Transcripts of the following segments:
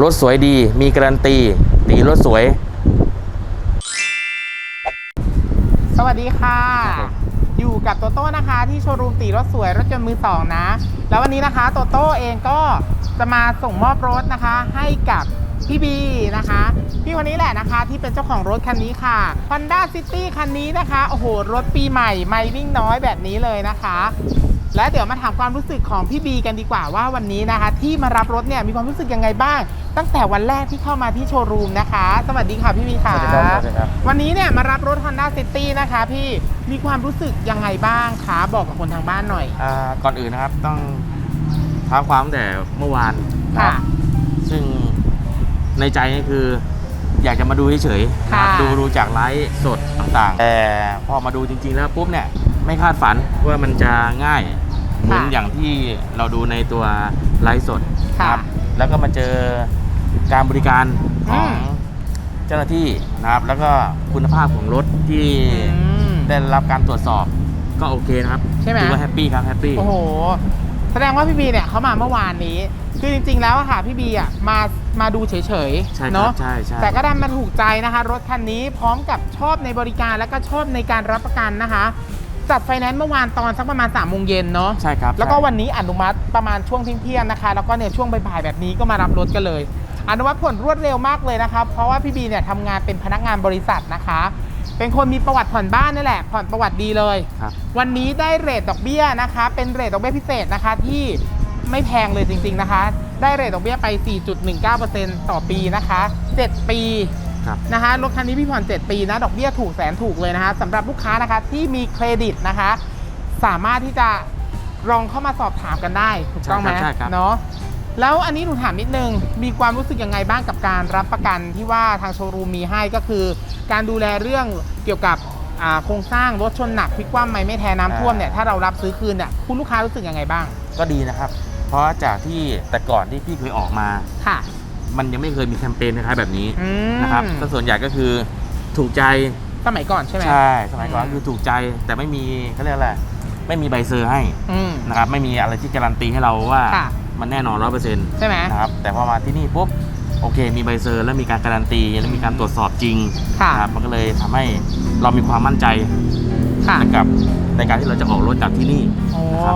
รถสวยดี มีการันตี ตีรถสวย สวัสดีค่ะ ครับผมอยู่กับโตโต้นะคะ ที่โชว์รูมตีรถสวยรถยนต์มือสองนะ แล้ววันนี้นะคะโตโต้เองก็จะมาส่งมอบรถนะคะ ให้กับพี่บีนะคะ พี่คนนี้แหละนะคะ ที่เป็นเจ้าของรถคันนี้ค่ะ Honda City คันนี้นะคะ โอ้โห รถปีใหม่ ไม่วิ่งน้อยแบบนี้เลยนะคะ และเดี๋ยวมาถามความรู้สึกของพี่บีกันดีกว่าว่าวันนี้นะคะ ที่มารับรถเนี่ยมีความรู้สึกยังไงบ้าง ตั้งแต่วันแรกที่เข้ามาที่โชว์รูมนะคะ สวัสดีค่ะพี่บีค่ะ สวัสดีครับสวัสดีครับ วันนี้เนี่ยมารับรถ Honda City นะคะ พี่มีความรู้สึกยังไงบ้างคะบอกกับคนทางบ้านหน่อย อ่าก่อนอื่นนะครับต้องท้าความตั้งแต่เมื่อวานนะคค่ะรับซึ่งในใจนี่คืออยากจะมาดูเฉยๆนะครับค่ะ ดูดูจากไลฟ์สดต่างๆ แต่พอมาดูจริงๆแล้วปุ๊บเนี่ย ไม่คาดฝันว่ามันจะง่าย เหมือนอย่างที่เราดูในตัวไลฟ์สดนะครับ แล้วก็มาเจอการบริการของอืมเจ้าหน้าที่นะครับ แล้วก็คุณภาพของรถที่อืมได้รับการตรวจสอบก็โอเคนะครับใช่ไหมถือว่าแฮปปี้ครับแฮปปี้โอ้โหแสดงว่าพี่บีเนี่ยเขามาเมื่อวานนี้ คือจริง ๆ แล้วอะค่ะพี่บีอะมามาดูเฉยใช่ครัๆเนาะบใช่ใช่แต่ก็ดันมาถูกใจนะคะ รถคันนี้พร้อมกับชอบในบริการและก็ชอบในการรับประกันนะคะ จัดไฟแนนซ์เมื่อวานตอนสักประมาณ3ามโมงเย็นเนาะใช่ครับแล้วก็ใช่วันนี้อนุมัติประมาณช่วงเที่ยงๆนะคะ แล้วก็เนี่ยช่วงบ่ายๆแบบนี้ก็มารับรถกันเลย อนุมัติผลรวดเร็วมากเลยนะคะเพราะว่าพี่บีเนี่ยทำงานเป็นพนักงานบริษัทนะคะ เป็นคนมีประวัติผ่อนบ้านนี่แหละ ผ่อนประวัติดีเลยครับวันนี้ได้เรทดอกเบี้ยนะคะ เป็นเรทดอกเบี้ยพิเศษนะคะที่ไม่แพงเลยจริง ๆนะคะ ได้เรทดอกเบี้ยไป 4.19%ต่อปีนะคะ 7 ปี ครับนะคะรถคันนี้พี่ผ่อน 7 ปีนะดอกเบี้ยถูกแสนถูกเลยนะคะสำหรับลูกค้านะคะที่มีเครดิตนะคะ สามารถที่จะลองเข้ามาสอบถามกันได้ถูกต้องไหมใช่ครับใช่ครับ เนาะแล้วอันนี้หนูถามนิดนึง มีความรู้สึกยังไงบ้างกับการรับประกันที่ว่าทางโชว์รูมมีให้ก็คือ การดูแลเรื่องเกี่ยวกับอ่าโครงสร้างรถชนหนักพลิกคว่ำไม่ไม่แทนน้ำท่วมเนี่ยถ้าเรารับซื้อคืนเนี่ยคุณลูกค้ารู้สึกยังไงบ้างก็ดีนะครับ เพราะจากที่แต่ก่อนที่พี่เคยออกมา ค่ะ มันยังไม่เคยมีแคมเปญคล้ายๆแบบนี้อืมนะครับก็ส่วนใหญ่ก็คือถูกใจสมัยก่อนใช่ไหมใช่สมัยก่อนอืมก็คือถูกใจแต่ไม่มีเขาเรียกอะไรไม่มีใบเซอร์ให้อืม นะครับไม่มีอะไรที่การันตีให้เราว่าค่ะ มันแน่นอนร้อยเปอร์เซ็นต์ใช่ไหมนะครับแต่พอมาที่นี่ปุ๊บโอเค มีใบเซอร์ แล้วมีการการันตี และมีการตรวจสอบจริงค่ะ นะครับมันก็เลยทำให้เรามีความมั่นใจ ค่ะกับในการที่เราจะออกรถจากที่นี่ โอ้นะครับ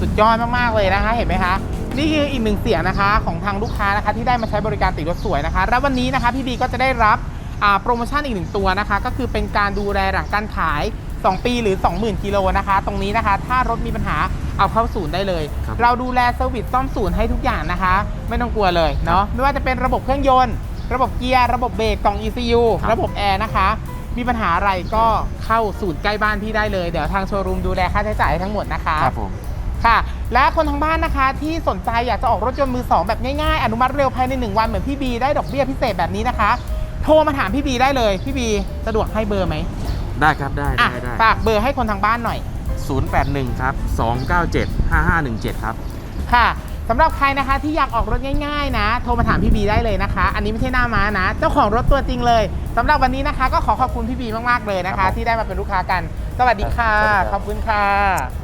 สุดยอดมากๆเลยนะคะ เห็นไหมคะ นี่คืออีกหนึ่งเสียงนะคะ ของทางลูกค้านะคะที่ได้มาใช้บริการติดรถสวยนะคะ แล้ววันนี้นะคะพี่บีก็จะได้รับอ่าโปรโมชั่นอีกหนึ่งตัวนะคะ ก็คือเป็นการดูแลหลังการขาย 2 ปีหรือ 20,000กิโลนะคะ ตรงนี้นะคะ ถ้ารถมีปัญหาเอาเข้าศูนย์ได้เลย ครับ เราดูแลเซอร์วิสซ่อมศูนย์ให้ทุกอย่างนะคะ ไม่ต้องกลัวเลยเนาะไม่ว่าจะเป็นระบบเครื่องยนต์ ระบบเกียร์ ระบบเบรกกล่อง ECU ครับระบบแอร์นะคะ มีปัญหาอะไรก็เข้าศูนย์ใกล้บ้านพี่ได้เลย เดี๋ยวทางโชว์รูมดูแลค่าใช้จ่ายให้ทั้งหมดนะคะ ครับผม ค่ะ และคนทางบ้านนะคะ ที่สนใจอยากจะออกรถยนต์มือสองแบบง่ายๆ อนุมัติเร็วภายใน 1 วันเหมือนพี่บีได้ดอกเบี้ยพิเศษแบบนี้นะคะ โทรมาถามพี่บีได้เลย พี่บีสะดวกให้เบอร์ไหมได้ครับได้อะได้ได้ฝากเบอร์ให้คนทางบ้านหน่อย081ครับ297 5517ครับ ค่ะ สำหรับใครนะคะที่อยากออกรถง่ายๆนะ โทรมาถามพี่บีได้เลยนะคะ อันนี้ไม่ใช่หน้าม้านะ เจ้าของรถตัวจริงเลยสำหรับวันนี้นะคะ ก็ขอขอบคุณพี่บีมากๆเลยนะครัคะ บผมที่ได้มาเป็นลูกค้ากัน สวัสดีค่ะสวัสดีครับ ขอบคุณค่ะ